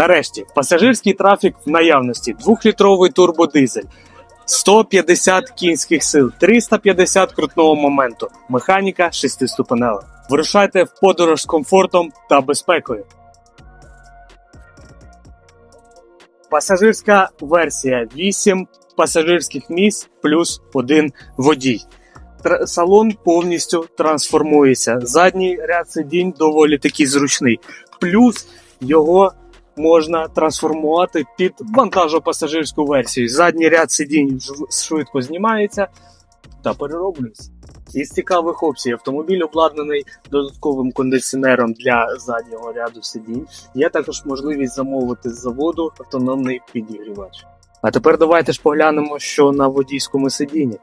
Нарешті, пасажирський трафік в наявності, двохлітровий турбодизель, 150 кінських сил, 350 крутного моменту, механіка шестиступенева. Вирушайте в подорож з комфортом та безпекою. Пасажирська версія 8 пасажирських місць плюс один водій. Тр- Салон повністю трансформується. Задній ряд сидінь доволі таки зручний. Плюс його можна трансформувати під вантажопасажирську версію. Задній ряд сидінь швидко знімається та перероблюється. Із цікавих опцій автомобіль обладнаний додатковим кондиціонером для заднього ряду сидінь. Є також можливість замовити з заводу автономний підігрівач. А тепер давайте ж поглянемо, що на водійському сидінні.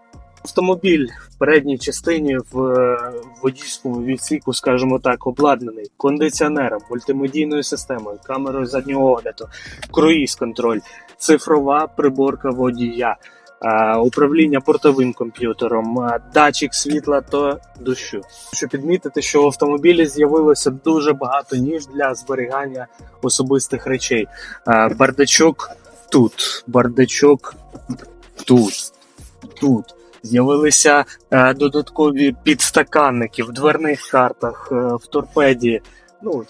Автомобіль в передній частині в е, водійському відсіку, скажімо так, обладнаний кондиціонером, мультимедійною системою, камерою заднього огляду, круїз контроль, цифрова приборка водія, е, управління портовим комп'ютером, е, датчик світла та дощу. Щоб підмітити, що в автомобілі з'явилося дуже багато ніж для зберігання особистих речей. Бардачок тут, бардачок тут, тут. З'явилися е, додаткові підстаканники в дверних картах, е, в торпеді. Ну,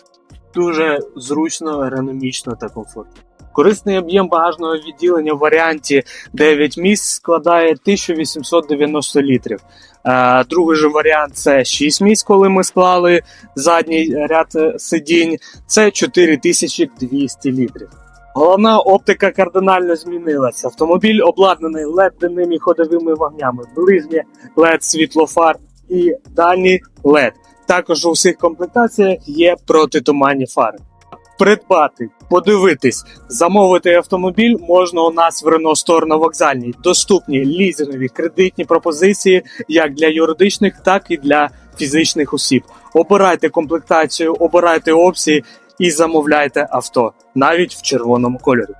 дуже зручно, ерономічно та комфортно. Корисний об'єм багажного відділення в варіанті 9 місць складає 1890 літрів. Е, другий же варіант це 6 місць, коли ми склали задній ряд сидінь. Це 4200 літрів. Головна оптика кардинально змінилася. Автомобіль обладнаний LED-денними ходовими вогнями, ближнє LED світлофар і дальній LED. Також у всіх комплектаціях є протитуманні фари. Придбати, подивитись, замовити автомобіль можна у нас в Renault Store на вокзальній. Доступні лізингові кредитні пропозиції як для юридичних, так і для фізичних осіб. Обирайте комплектацію, обирайте опції і замовляйте авто навіть в червоному кольорі.